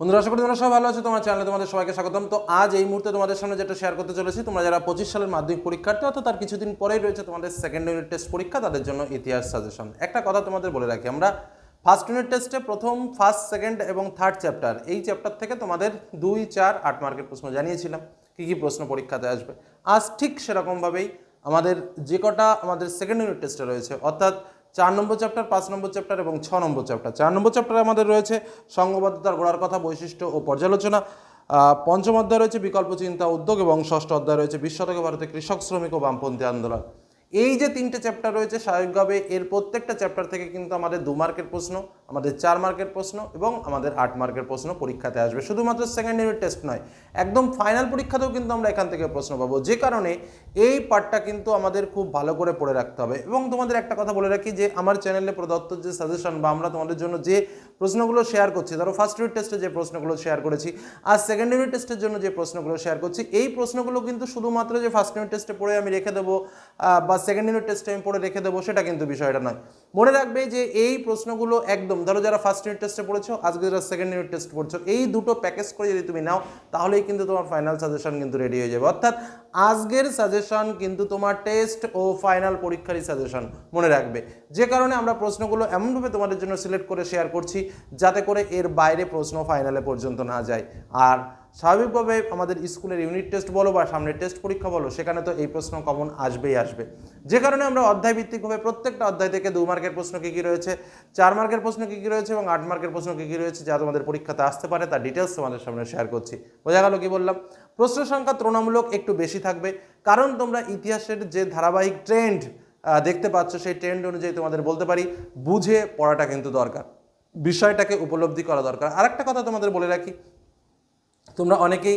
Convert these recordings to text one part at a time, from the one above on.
বন্ধুরা, আশা করি তোমরা সবাই ভালো আছো। তোমার চ্যানেলে তোমাদের সবাইকে স্বাগতম। তো আজ এই মুহূর্তে তোমাদের সামনে যেটা শেয়ার করতে চলেছি, তোমরা যারা পঁচিশ সালের মাধ্যমিক পরীক্ষার্থী অর্থাৎ তার কিছুদিন পরেই রয়েছে তোমাদের সেকেন্ড ইউনিট টেস্ট পরীক্ষা, তাদের জন্য ইতিহাস সাজেশন একটা কথা তোমাদের বলে রাখি, আমরা ফার্স্ট ইউনিট টেস্টে প্রথম ফার্স্ট সেকেন্ড এবং থার্ড চ্যাপ্টার এই চ্যাপ্টার থেকে তোমাদের দুই, চার, আট মার্কের প্রশ্ন জানিয়েছিলাম, কী কী প্রশ্ন পরীক্ষাতে আসবে। আজ ঠিক সেরকমভাবেই আমাদের যে কটা আমাদের সেকেন্ড ইউনিট টেস্টে রয়েছে, অর্থাৎ চার নম্বর চ্যাপ্টার পাঁচ নম্বর চ্যাপ্টার এবং ছ নম্বর চ্যাপ্টার চার নম্বর চ্যাপ্টারে আমাদের রয়েছে সংঘবদ্ধতার গোড়ার কথা, বৈশিষ্ট্য ও পর্যালোচনা। পঞ্চম অধ্যায় রয়েছে বিকল্প চিন্তা, উদ্যোগ এবং ষষ্ঠ অধ্যায় রয়েছে বিশ শতকে ভারতে কৃষক, শ্রমিক ও বামপন্থী আন্দোলন। এই যে তিনটে চ্যাপ্টার রয়েছে, স্বাভাবিকভাবে এর প্রত্যেকটা চ্যাপ্টার থেকে কিন্তু আমাদের দু মার্কের প্রশ্ন। আমাদের চার মার্কের প্রশ্ন এবং আমাদের আট মার্কের প্রশ্ন পরীক্ষাতে আসবে। শুধুমাত্র সেকেন্ড ইউনিট টেস্ট নয়, একদম ফাইনাল পরীক্ষাতেও কিন্তু আমরা এখান থেকে প্রশ্ন পাবো। যে কারণে এই পার্টটা কিন্তু আমাদের খুব ভালো করে পড়ে রাখতে হবে। এবং তোমাদের একটা কথা বলে রাখি যে, আমার চ্যানেলে প্রদত্ত যে সাজেশন বা আমরা তোমাদের জন্য যে প্রশ্নগুলো শেয়ার করছি, ধরো ফার্স্ট ইউনিট টেস্টে যে প্রশ্নগুলো শেয়ার করেছি, আর সেকেন্ড ইউনিট টেস্টের জন্য যে প্রশ্নগুলো শেয়ার করছি, এই প্রশ্নগুলো কিন্তু শুধুমাত্র যে ফার্স্ট ইউনিট টেস্টে পড়ে আমি রেখে দেবো বা সেকেন্ড ইউনিট টেস্টে আমি পড়ে রেখে দেবো, সেটা কিন্তু বিষয়টা নয়। মনে রাখবে যে, এই প্রশ্নগুলো একদম ধরো যারা ফার্স্ট ইউনিট টেস্টে পড়েছো, আজকে যারা সেকেন্ড ইউনিট টেস্ট পড়ছো এই দুটো প্যাকেজ করে যদি তুমি নাও, তাহলেই কিন্তু তোমার ফাইনাল সাজেশন কিন্তু রেডি হয়ে যাবে। অর্থাৎ আজকের সাজেশন কিন্তু তোমার টেস্ট ও ফাইনাল পরীক্ষারই সাজেশন মনে রাখবে। যে কারণে আমরা প্রশ্নগুলো এমনভাবে তোমাদের জন্য সিলেক্ট করে শেয়ার করছি, যাতে করে এর বাইরে প্রশ্ন ফাইনালে পর্যন্ত না যায়। আর স্বাভাবিকভাবে আমাদের স্কুলের ইউনিট টেস্ট বলো বা সামনের টেস্ট পরীক্ষা বলো, সেখানে তো এই প্রশ্ন কমন আসবেই আসবে। যে কারণে আমরা অধ্যায় ভিত্তিকভাবে প্রত্যেকটা অধ্যায় থেকে দু মার্কের প্রশ্ন কী কী রয়েছে, চার মার্কের প্রশ্ন কী কী রয়েছে এবং আট মার্কের প্রশ্ন কী কী রয়েছে, যা তোমাদের পরীক্ষাতে আসতে পারে, তার ডিটেলস তোমাদের সামনে শেয়ার করছি। বোঝা গেল কি বললাম? প্রশ্ন সংখ্যা তুলনামূলক একটু বেশি থাকবে, কারণ তোমরা ইতিহাসের যে ধারাবাহিক ট্রেন্ড দেখতে পাচ্ছ, সেই ট্রেন্ড অনুযায়ী তোমাদের বলতে পারি, বুঝে পড়াটা কিন্তু দরকার। বিষয়টাকে উপলব্ধি করা দরকার। আরেকটা কথা তোমাদের বলে রাখি তোমরা অনেকেই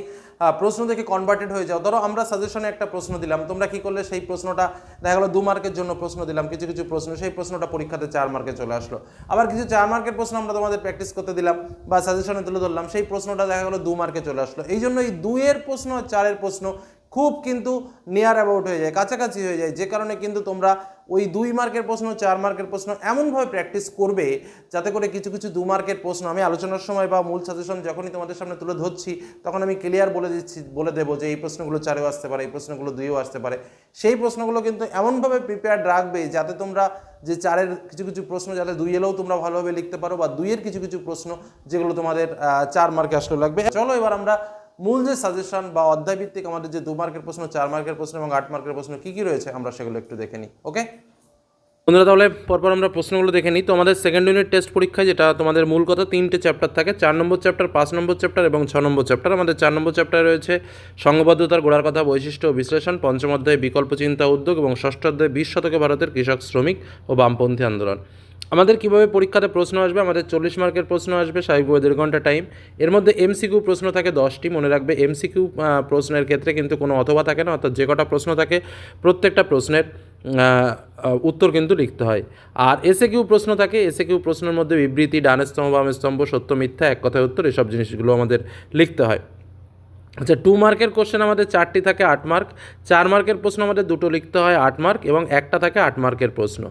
প্রশ্ন থেকে কনভার্টেড হয়ে যাও। ধরো আমরা সাজেশনে একটা প্রশ্ন দিলাম, তোমরা কি করলে সেই প্রশ্নটা, দেখা গেলো দু মার্কের জন্য প্রশ্ন দিলাম, কিছু কিছু প্রশ্ন, সেই প্রশ্নটা পরীক্ষাতে চার মার্কে চলে আসলো। আবার কিছু চার মার্কের প্রশ্ন আমরা তোমাদের প্র্যাকটিস করতে দিলাম বা সাজেশনে তুলে ধরলাম, সেই প্রশ্নটা দেখা গেলো দু মার্কে চলে আসলো। এই জন্য এই দুইয়ের প্রশ্ন চারের প্রশ্ন খুব কিন্তু নিয়ার অ্যাবাউট হয়ে যায়, কাছাকাছি হয়ে যায়, যে কারণে কিন্তু তোমরা ওই দুই মার্কের প্রশ্ন, চার মার্কের প্রশ্ন এমনভাবে প্র্যাকটিস করবে যাতে করে কিছু কিছু দু মার্কের প্রশ্ন আমি আলোচনার সময় বা মূল সাজেশন যখনই তোমাদের সামনে তুলে ধরছি, তখন আমি ক্লিয়ার বলে দিচ্ছি, বলে দেবো যে এই প্রশ্নগুলো চারেও আসতে পারে, এই প্রশ্নগুলো দুইও আসতে পারে। সেই প্রশ্নগুলো কিন্তু এমনভাবে প্রিপেয়ার্ড রাখবে যাতে তোমরা যে চারের কিছু কিছু প্রশ্ন, যাতে দুই এলেও তোমরা ভালোভাবে লিখতে পারো বা দুইয়ের কিছু কিছু প্রশ্ন যেগুলো তোমাদের চার মার্কে আসলে লাগবে। চলো এবার আমরা মূল যে সাজেশন বা অধ্যায় ভিত্তিক আমাদের যে দু মার্কের প্রশ্ন, চার মার্কের প্রশ্ন এবং আট মার্কের প্রশ্ন কী কী রয়েছে, আমরা সেগুলো একটু দেখে নিই ওকে বন্ধুরা, তাহলে পরপর আমরা প্রশ্নগুলো দেখে নিই। তো আমাদের সেকেন্ড ইউনিট টেস্ট পরীক্ষায় যেটা তোমাদের মূল কথা, তিনটে চ্যাপ্টার থাকে। চার নম্বর চ্যাপ্টার পাঁচ নম্বর চ্যাপ্টার এবং ছ নম্বর চ্যাপ্টার আমাদের চার নম্বর চ্যাপ্টারে রয়েছে সংবদ্ধতার গোড়ার কথা, বৈশিষ্ট্য ও বিশ্লেষণ, পঞ্চম অধ্যায়ে বিকল্প চিন্তা, উদ্যোগ এবং ষষ্ঠ অধ্যায়ে বিশ শতকে ভারতের কৃষক, শ্রমিক ও বামপন্থী আন্দোলন। আমাদের কীভাবে পরীক্ষাতে প্রশ্ন আসবে, আমাদের চল্লিশ মার্কের প্রশ্ন আসবে স্বাভাবিকভাবে দেড় ঘণ্টা টাইম এর মধ্যে এমসিকিউ প্রশ্ন থাকে দশটি, মনে রাখবে এমসিকিউ প্রশ্নের ক্ষেত্রে কিন্তু কোনো অথবা থাকে না, অর্থাৎ যে কটা প্রশ্ন থাকে প্রত্যেকটা প্রশ্নের উত্তর কিন্তু লিখতে হয়। আর এসে কিউ প্রশ্ন থাকে এসে কিউ প্রশ্নের মধ্যে বিবৃতি ডানের স্তম্ভ বামের স্তম্ভ, সত্য, মিথ্যা, এক কথায় উত্তর, এসব জিনিসগুলো আমাদের লিখতে হয়। আচ্ছা টু মার্কের কোশ্চেন আমাদের চারটি থাকে আট মার্ক চার মার্কের প্রশ্ন আমাদের দুটো লিখতে হয় আট মার্ক এবং একটা থাকে আট মার্কের প্রশ্ন।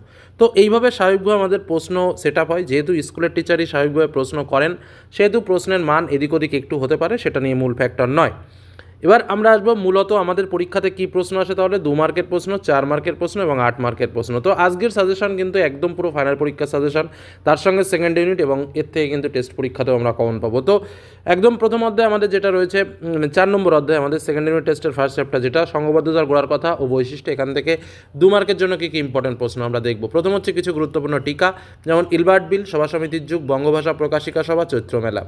তো এইভাবে স্বাভাবিকভাবে আমাদের প্রশ্ন সেট আপ হয়, যেহেতু স্কুলের টিচারই স্বাভাবিকভাবে প্রশ্ন করেন, সেহেতু প্রশ্নের মান এদিক ওদিক একটু হতে পারে, সেটা নিয়ে মূল ফ্যাক্টর নয়। এবার আমরা আসব মূলত আমাদের পরীক্ষাতে কি প্রশ্ন আসে তাহলে দু মার্কের প্রশ্ন, চার মার্কের প্রশ্ন এবং আট মার্কের প্রশ্ন। তো আজকের সাজেশন কিন্তু একদম পুরো ফাইনাল পরীক্ষার সাজেশন তার সঙ্গে সেকেন্ড ইউনিট এবং এর থেকে কিন্তু টেস্ট পরীক্ষাতেও আমরা কমন পাবো। তো একদম প্রথম অধ্যায় আমাদের যেটা রয়েছে চার নম্বর অধ্যায় আমাদের সেকেন্ড ইউনিট টেস্টের ফার্স্ট চ্যাপ্টার যেটা, সংঘবদ্ধতার গোড়ার কথা ও বৈশিষ্ট্য এখান থেকে দু মার্কের জন্য কী কী ইম্পর্টেন্ট প্রশ্ন আমরা দেখব। প্রথম হচ্ছে কিছু গুরুত্বপূর্ণ টিকা, যেমন ইলবার্ট বিল সভা সমিতির যুগ, বঙ্গভাষা প্রকাশিকা সভা, চৈত্র মেলা।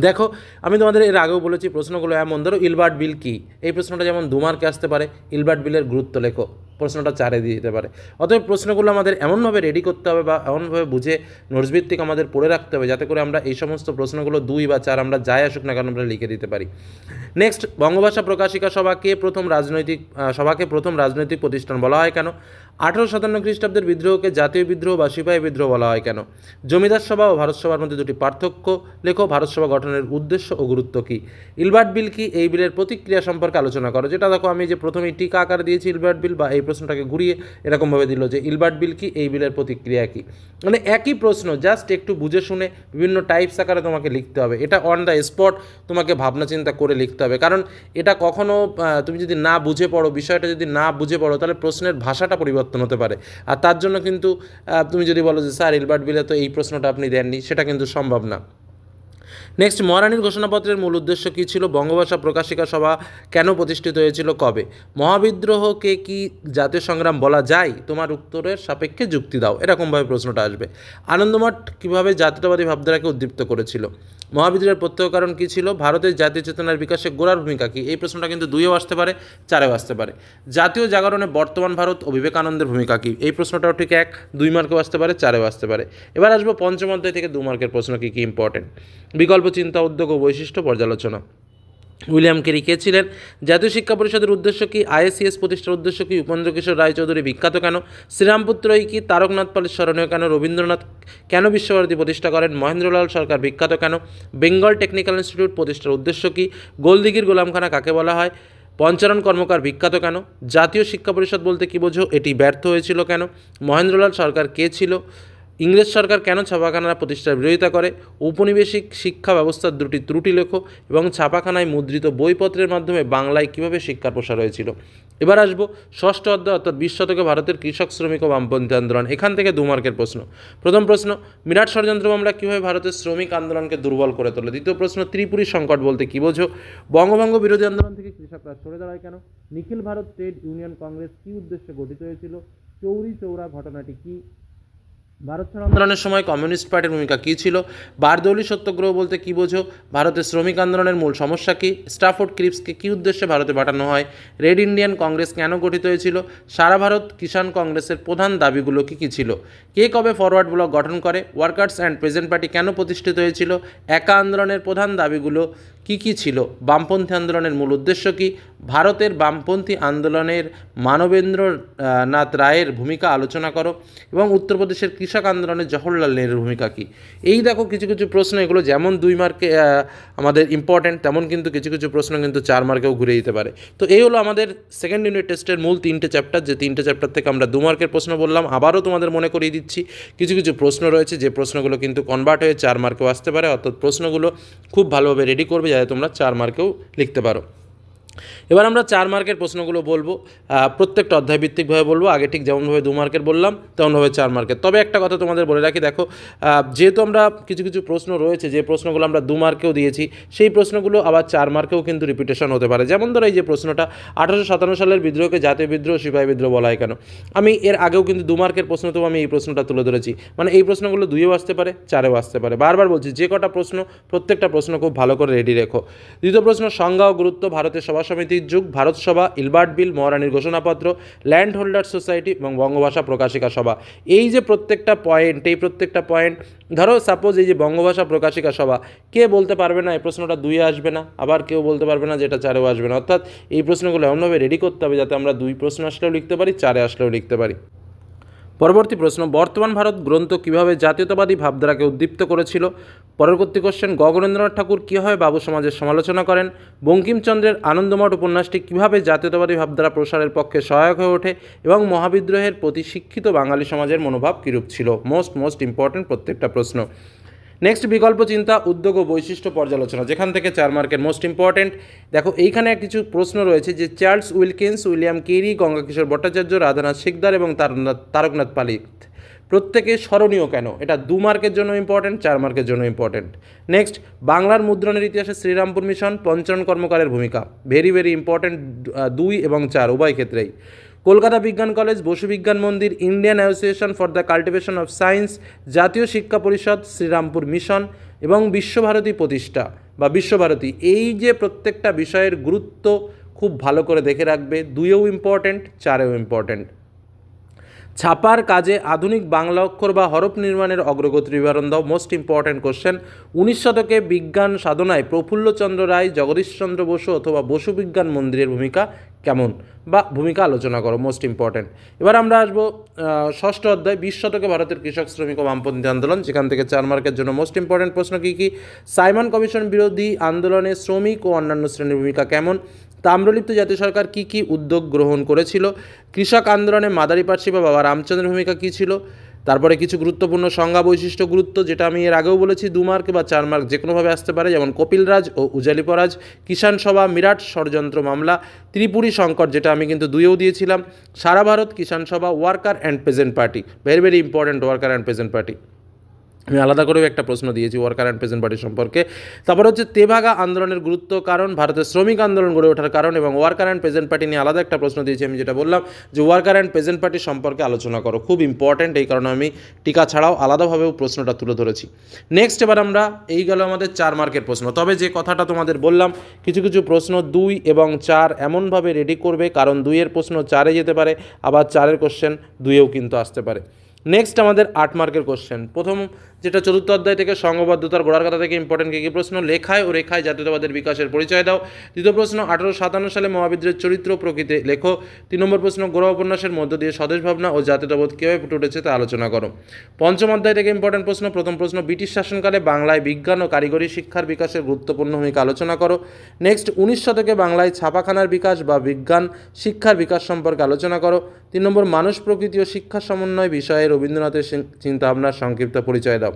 দেখো, আমি তোমাদের এর আগেও বলেছি প্রশ্নগুলো এমন। ধরো, ইলবার্ট বিল কী? এই প্রশ্নটা যেমন দুমার্কে আসতে পারে, ইলবার্ট বিলের গুরুত্ব লেখো। প্রশ্নটা চারে দিয়ে দিতে পারে। অতএব প্রশ্নগুলো আমাদের এমনভাবে রেডি করতে হবে বা এমনভাবে বুঝে নোটস ভিত্তিক আমাদের পড়ে রাখতে হবে যাতে করে আমরা এই সমস্ত প্রশ্নগুলো দুই বা চার আমরা যাই আসুক না কেন আমরা লিখে দিতে পারি। নেক্সট বঙ্গভাষা প্রকাশিকা সভাকে প্রথম রাজনৈতিক সভাকে প্রথম রাজনৈতিক প্রতিষ্ঠান বলা হয় কেন? আঠারো সাতান্ন খ্রিস্টাব্দের বিদ্রোহকে জাতীয় বিদ্রোহ বা সিপাহী বিদ্রোহ বলা হয় কেন? জমিদার সভা ও ভারত সভার মধ্যে দুটি পার্থক্য। লেখো, ভারত সভা গঠনের উদ্দেশ্য ও গুরুত্ব কী? ইলবার্ট বিল কি এই বিলের প্রতিক্রিয়া সম্পর্কে আলোচনা করো। যেটা দেখো, আমি যে প্রথমেই টিকা আকার দিয়েছি ইলবার্ট বিল বা এই প্রশ্নটাকে ঘুরিয়ে এরকমভাবে দিল যে ইলবার্ট বিল কি? এই বিলের প্রতিক্রিয়া কি? মানে একই প্রশ্ন জাস্ট একটু বুঝে শুনে বিভিন্ন টাইপস আকারে তোমাকে লিখতে হবে। এটা অন দ্য স্পট তোমাকে ভাবনা চিন্তা করে লিখতে হবে। কারণ এটা কখনো আহ, তুমি যদি না বুঝে পড়ো বিষয়টা যদি না বুঝে পড়ো তাহলে প্রশ্নের ভাষাটা পরিবর্তন হতে পারে। আর তার জন্য কিন্তু তুমি যদি বলো যে স্যার ইলবার্ট বিলে তো এই প্রশ্নটা আপনি দেননি সেটা কিন্তু সম্ভব না। নেক্সট মহারানীর ঘোষণাপত্রের মূল উদ্দেশ্য কী ছিল? বঙ্গভাষা প্রকাশিকা সভা কেন প্রতিষ্ঠিত হয়েছিল? কবে? মহাবিদ্রোহকে কি জাতীয় সংগ্রাম বলা যায়? তোমার উত্তরের সাপেক্ষে যুক্তি দাও। এরকমভাবে প্রশ্নটা আসবে। আনন্দমঠ কীভাবে জাতীয়তাবাদী ভাবধারাকে উদ্দীপ্ত করেছিল? মহাবিদ্রোহের প্রত্যয় কারণ কী ছিল? ভারতের জাতীয় চেতনার বিকাশে গোড়ার ভূমিকা কী? এই প্রশ্নটা কিন্তু দুইও আসতে পারে, চারেও আসতে পারে। জাতীয় জাগরণে বর্তমান ভারত ও বিবেকানন্দের ভূমিকা কী? এই প্রশ্নটাও ঠিক এক, দুই মার্কেও আসতে পারে, চারেও আসতে পারে। এবার আসব পঞ্চম অধ্যায় থেকে দু মার্কের প্রশ্ন কী কী ইম্পর্টেন্ট বিকল্প চিন্তা, উদ্যোগ ও বৈশিষ্ট্য পর্যালোচনা। উইলিয়াম কেরি কে ছিলেন? জাতীয় শিক্ষা পরিষদের উদ্দেশ্য কি? আইএসিএস প্রতিষ্ঠার উদ্দেশ্য কি? উপেন্দ্র কিশোর রায়চৌধুরী বিখ্যাত কেন? শ্রীরামপুত্রই কি তারকনাথ পালের স্মরণীয় কেন? রবীন্দ্রনাথ কেন বিশ্বভারতী প্রতিষ্ঠা করেন? মহেন্দ্রলাল সরকার বিখ্যাত কেন? বেঙ্গল টেকনিক্যাল ইনস্টিটিউট প্রতিষ্ঠার উদ্দেশ্য কি? গোলদিঘির গোলামখানা কাকে বলা হয়? পঞ্চারণ কর্মকার বিখ্যাত কেন? জাতীয় শিক্ষা পরিষদ বলতে কী বোঝো? এটি ব্যর্থ হয়েছিল কেন? মহেন্দ্রলাল সরকার কে ছিল? ইংরেজ সরকার কেন ছাপাখানা প্রতিষ্ঠার বিরোধিতা করে? ঔপনিবেশিক শিক্ষা ব্যবস্থার দুটি ত্রুটি লেখো এবং ছাপাখানায় মুদ্রিত বইপত্রের মাধ্যমে বাংলায় কীভাবে শিক্ষার প্রসার হয়েছিল? এবার আসব ষষ্ঠ অধ্যায় অর্থাৎ বিশ শতকে ভারতের কৃষক শ্রমিক ও বামপন্থী আন্দোলন। এখান থেকে দু মার্কের প্রশ্ন। প্রথম প্রশ্ন, বিরাট ষড়যন্ত্র মামলা কীভাবে ভারতের শ্রমিক আন্দোলনকে দুর্বল করে তোলে? দ্বিতীয় প্রশ্ন, ত্রিপুরী সংকট বলতে কী বোঝো? বঙ্গভঙ্গ বিরোধী আন্দোলন থেকে কৃষকরা সরে দাঁড়ায় কেন? Nikhil Bharat trade union congress কী উদ্দেশ্যে গঠিত হয়েছিল? চৌরি চৌরা ঘটনাটি কী? ভারত আন্দোলনের সময় কমিউনিস্ট পার্টির ভূমিকা কী ছিল? বারদৌলি সত্যগ্রহ বলতে কী বোঝো? ভারতের শ্রমিক আন্দোলনের মূল সমস্যা কী? স্টাফোর্ড ক্রিপসকে কী উদ্দেশ্যে ভারতে পাঠানো হয়? রেড ইন্ডিয়ান কংগ্রেস কেন গঠিত হয়েছিল? সারা ভারত কিষাণ কংগ্রেসের প্রধান দাবিগুলো কী কী ছিল? কে কবে ফরওয়ার্ড ব্লক গঠন করে? ওয়ার্কার্স অ্যান্ড প্রেজেন্ট পার্টি কেন প্রতিষ্ঠিত হয়েছিল? একা আন্দোলনের প্রধান দাবিগুলো কী কী ছিল? বামপন্থী আন্দোলনের মূল উদ্দেশ্য কী? ভারতের বামপন্থী আন্দোলনের মানবেন্দ্র নাথ রায়ের ভূমিকা আলোচনা করো এবং উত্তরপ্রদেশের কৃষক আন্দোলনে জওহরলাল নেহরুর ভূমিকা কী? এই দেখো কিছু কিছু প্রশ্ন, এগুলো যেমন দুই মার্কে আমাদের ইম্পর্ট্যান্ট তেমন কিন্তু কিছু কিছু প্রশ্ন কিন্তু চার মার্কেও ঘুরে দিতে পারে। তো এই হলো আমাদের সেকেন্ড ইউনিট টেস্টের মূল তিনটে চ্যাপ্টার যে তিনটে চ্যাপ্টার থেকে আমরা দু মার্কের প্রশ্ন বললাম, আবারও তোমাদের মনে করিয়ে দিচ্ছি। কিছু কিছু প্রশ্ন রয়েছে, যে প্রশ্নগুলো কিন্তু কনভার্ট হয়ে চার মার্কেও আসতে পারে, অর্থাৎ প্রশ্নগুলো খুব ভালোভাবে রেডি করবে যাতে তোমরা চার মার্কেও লিখতে পারো। এবার আমরা চার মার্কের প্রশ্নগুলো বলব প্রত্যেকটা অধ্যায় ভিত্তিকভাবে বলব, আগে ঠিক যেমনভাবে দু মার্কের বললাম, তেমনভাবে চার মার্কের। তবে একটা কথা তোমাদের বলে রাখি, দেখো যেহেতু আমরা কিছু কিছু প্রশ্ন রয়েছে, যে প্রশ্নগুলো আমরা দু মার্কেও দিয়েছি, সেই প্রশ্নগুলো আবার চার মার্কেও কিন্তু রিপিটেশন হতে পারে। যেমন ধরো এই যে প্রশ্নটা, আঠারোশো সাতান্ন সালের বিদ্রোহকে জাতীয় বিদ্রোহ, সিপাহী বিদ্রোহ বলা হয় কেন? আমি এর আগেও কিন্তু দু মার্কের প্রশ্নতেও আমি এই প্রশ্নটা তুলে ধরেছি। মানে এই প্রশ্নগুলো দুইও আসতে পারে, চারেও আসতে পারে। বারবার বলছি, যে কটা প্রশ্ন, প্রত্যেকটা প্রশ্ন খুব ভালো করে রেডি রেখো। দ্বিতীয় প্রশ্ন, সংজ্ঞা ও গুরুত্ব ভারতের সভা সমিতির যুগ, ভারত সভা, ইলবার্ট বিল, মহারানীর ঘোষণাপত্র, ল্যান্ড হোল্ডার সোসাইটি এবং বঙ্গভাষা প্রকাশিকা সভা। এই যে প্রত্যেকটা পয়েন্ট এই প্রত্যেকটা পয়েন্ট ধরো সাপোজ এই যে বঙ্গভাষা প্রকাশিকা সভা, কে বলতে পারবে না? এই প্রশ্নটা দুইয়ে আসবে না। আবার কেউ বলতে পারবে না যেটা চারেও আসবে না। অর্থাৎ এই প্রশ্নগুলো এমনভাবে রেডি করতে হবে যাতে আমরা দুই প্রশ্ন আসলেও লিখতে পারি, চারে আসলেও লিখতে পারি। পরবর্তী প্রশ্ন, বর্তমান ভারত গ্রন্থ কীভাবে জাতীয়তাবাদী ভাবধারাকে উদ্দীপ্ত করেছিল? পরবর্তী কোশ্চেন গগনেন্দ্রনাথ ঠাকুর কীভাবে বাবু সমাজের সমালোচনা করেন? বঙ্কিমচন্দ্রের আনন্দমঠ উপন্যাসটি কীভাবে জাতীয়তাবাদী ভাবধারা প্রসারের পক্ষে সহায়ক হয়ে ওঠে এবং মহাবিদ্রোহের প্রতি শিক্ষিত বাঙালি সমাজের মনোভাব কীরূপ ছিল? মোস্ট মোস্ট ইম্পর্ট্যান্ট প্রত্যেকটা প্রশ্ন। নেক্সট বিকল্প চিন্তা, উদ্যোগ ও বৈশিষ্ট্য পর্যালোচনা, যেখান থেকে চার মার্কের মোস্ট ইম্পর্ট্যান্ট দেখো, এইখানে কিছু প্রশ্ন রয়েছে যে Charles Wilkins, William Carey, Gangakishore Bhattacharya, Radhanath Sikdar এবং তারকনাথ পালিত। প্রত্যেকে স্মরণীয় কেন? এটা দু মার্কের জন্য ইম্পর্ট্যান্ট চার মার্কের জন্য ইম্পর্ট্যান্ট নেক্সট বাংলার মুদ্রণের ইতিহাসে শ্রীরামপুর মিশন পঞ্চরণ কর্মকারের ভূমিকা। ভেরি ভেরি ইম্পর্ট্যান্ট দুই এবং চার, উভয় ক্ষেত্রেই। কলকাতা বিজ্ঞান college, Basu Bigyan Mandir, Indian Association for the Cultivation of Science, Jatiya Shiksha Parishad, Serampore mission এবং বিশ্বভারতী প্রতিষ্ঠা বা বিশ্বভারতী। এই যে প্রত্যেকটা বিষয়ের গুরুত্ব খুব ভালো করে দেখে রাখবে, দুইও ইম্পর্ট্যান্ট চারেও ইম্পর্ট্যান্ট ছাপার কাজে আধুনিক বাংলা অক্ষর বা হরফ নির্মাণের অগ্রগতি বিবরণ দাও। মোস্ট ইম্পর্ট্যান্ট কোশ্চেন উনিশ শতকে বিজ্ঞান সাধনায় প্রফুল্লচন্দ্র রায় জগদীশচন্দ্র বসু অথবা বসু বিজ্ঞান মন্দিরের ভূমিকা কেমন বা ভূমিকা আলোচনা করো মোস্ট ইম্পর্ট্যান্ট এবার আমরা আসব ষষ্ঠ অধ্যায়, বিশ শতকে ভারতের কৃষক শ্রমিক ও বামপন্থী আন্দোলন, যেখান থেকে চার মার্কের জন্য মোস্ট ইম্পর্ট্যান্ট প্রশ্ন কী কী? সাইমন কমিশন বিরোধী আন্দোলনে শ্রমিক ও অন্যান্য শ্রেণির ভূমিকা কেমন? তাম্রলিপ্ত জাতীয় সরকার কী কী উদ্যোগ গ্রহণ করেছিল? কৃষক আন্দোলনে মাদারি পার্সি বা বাবা রামচন্দ্রের ভূমিকা কী ছিল? তারপরে কিছু গুরুত্বপূর্ণ সংজ্ঞা বৈশিষ্ট্য গুরুত্ব, যেটা আমি এর আগেও বলেছি, দু মার্ক বা চার মার্ক, যে কোনোভাবে আসতে পারে, যেমন কপিলরাজ ও উজালিপরাজ কিষাণ সভা, মিরাট ষড়যন্ত্র মামলা, ত্রিপুরী সংকট, যেটা আমি কিন্তু দুইয়েও দিয়েছিলাম, Sara Bharat Kishan Sabha, worker and peasant party very very important worker and peasant party আমি আলাদা করেও একটা প্রশ্ন দিয়েছি ওয়ার্কার অ্যান্ড পেজেন্ট পার্টি সম্পর্কে। তারপর হচ্ছে তেভাগা আন্দোলনের গুরুত্ব কারণ, ভারতের শ্রমিক আন্দোলন গড়ে ওঠার কারণ এবং ওয়ার্কার অ্যান্ড পেজেন্ট পার্টি নিয়ে আলাদা একটা প্রশ্ন দিয়েছি আমি যেটা বললাম যে ওয়ার্কার অ্যান্ড পেজেন্ট পার্টি সম্পর্কে আলোচনা করো, খুব ইম্পর্ট্যান্ট এই কারণে আমি টিকা ছাড়াও আলাদাভাবেও প্রশ্নটা তুলে ধরেছি। নেক্সট এবার আমরা এই গেল আমাদের চার মার্কের প্রশ্ন। তবে যে কথাটা তোমাদের বললাম, কিছু কিছু প্রশ্ন দুই এবং চার এমনভাবে রেডি করবে, কারণ দুইয়ের প্রশ্ন চারে যেতে পারে, আবার চারের কোশ্চেন দুইয়েও কিন্তু আসতে পারে। নেক্সট আমাদের আট মার্কের কোশ্চেন প্রথম যেটা চতুর্থ অধ্যায় থেকে সংঘবদ্ধতার গোড়ার কথা থেকে ইম্পর্টেন্ট কী কী প্রশ্ন লেখায় ও রেখায় জাতীয়তাবাদের বিকাশের পরিচয় দাও। দ্বিতীয় প্রশ্ন, আঠারোশো সাতান্ন সালে মহাবিদ্রের চরিত্র প্রকৃতি লেখো। তিন নম্বর প্রশ্ন গোড়া উপন্যাসের মধ্য দিয়ে স্বদেশ ভাবনা ও জাতীয়তাবোধ কীভাবে ফুটে উঠেছে তা আলোচনা করো। পঞ্চম অধ্যায় থেকে ইম্পর্টেন্ট প্রশ্ন, প্রথম প্রশ্ন, ব্রিটিশ শাসনকালে বাংলায় বিজ্ঞান ও কারিগরি শিক্ষার বিকাশের গুরুত্বপূর্ণ ভূমিকা আলোচনা করো। নেক্সট উনিশ শতকে বাংলায় ছাপাখানার বিকাশ বা বিজ্ঞান শিক্ষার বিকাশ সম্পর্কে আলোচনা করো। তিন নম্বর, মানুষ প্রকৃতি ও শিক্ষা সমন্বয় বিষয়ে রবীন্দ্রনাথের চিন- চিন্তাভাবনার সংক্ষিপ্ত পরিচয় দাও।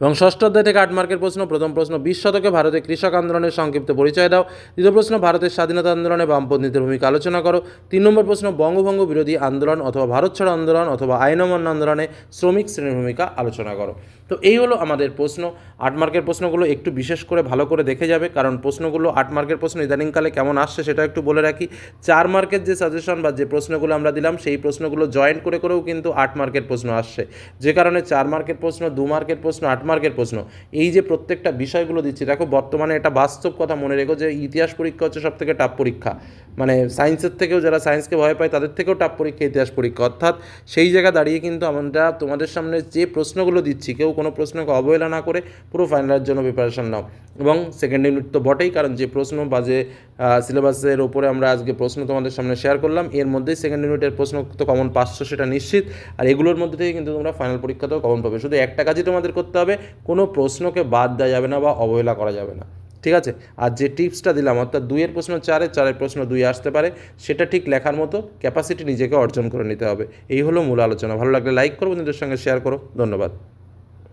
এবং ষষ্ঠ অধ্যায় থেকে আট মার্কের প্রশ্ন, প্রথম প্রশ্ন, বিশ শতকে ভারতে কৃষক আন্দোলনের সংক্ষিপ্ত পরিচয় দাও। দ্বিতীয় প্রশ্ন, ভারতের স্বাধীনতা আন্দোলনে বামপন্থীদের ভূমিকা আলোচনা করো। তিন নম্বর প্রশ্ন, বঙ্গভঙ্গ বিরোধী আন্দোলন অথবা ভারত ছাড়ো আন্দোলন অথবা আইন অমান্য আন্দোলনে শ্রমিক শ্রেণির ভূমিকা আলোচনা করো। তো এই হলো আমাদের প্রশ্ন। আট মার্কের প্রশ্নগুলো একটু বিশেষ করে ভালো করে দেখে যাবে, কারণ প্রশ্নগুলো আট মার্কের প্রশ্ন ইদানিংকালে কেমন আসছে সেটা একটু বলে রাখি। চার মার্কের যে সাজেশন বা যে প্রশ্নগুলো আমরা দিলাম, সেই প্রশ্নগুলো জয়েন্ট করে করেও কিন্তু আট মার্কের প্রশ্ন আসছে। যে কারণে চার মার্কের প্রশ্ন, দু মার্কের প্রশ্ন আট মার্কের প্রশ্ন। এই যে প্রত্যেকটা বিষয়গুলো দিচ্ছি, দেখো বর্তমানে এটা বাস্তব কথা মনে রেখো যে ইতিহাস পরীক্ষা হচ্ছে সব থেকে টাফ পরীক্ষা। মানে সায়েন্সের থেকেও যারা সায়েন্সকে ভয় পায়, তাদের থেকেও টাফ পরীক্ষা ইতিহাস পরীক্ষা। অর্থাৎ সেই জায়গা দাঁড়িয়ে কিন্তু আমরা তোমাদের সামনে যে প্রশ্নগুলো দিচ্ছি, কেউ কোনো প্রশ্নকে অবহেলা না করে পুরো ফাইনালের জন্য প্রিপারেশন নাও। এবং সেকেন্ড ইউনিট তো বটেই, কারণ যে প্রশ্ন বা যে সিলেবাসের ওপরে আমরা আজকে প্রশ্ন তোমাদের সামনে শেয়ার করলাম। এর মধ্যেই সেকেন্ড ইউনিটের প্রশ্ন তো কমন পাঁচশো, সেটা নিশ্চিত। আর এগুলোর মধ্যে থেকে কিন্তু তোমরা ফাইনাল পরীক্ষাতেও কমন পাবে। শুধু একটা কাজই তোমাদের করতে হবে, কোনো প্রশ্নকে বাদ দেওয়া যাবে না বা অবহেলা করা যাবে না। ঠিক আছে? আর যে টিপসটা দিলাম, অর্থাৎ দুইয়ের প্রশ্ন চারে, চারের প্রশ্ন দুই আসতে পারে, সেটা ঠিক লেখার মতো ক্যাপাসিটি নিজেকে অর্জন করে নিতে হবে। এই হলো মূল আলোচনা। ভালো লাগলে লাইক করো, বন্ধুদের সঙ্গে শেয়ার করো। ধন্যবাদ।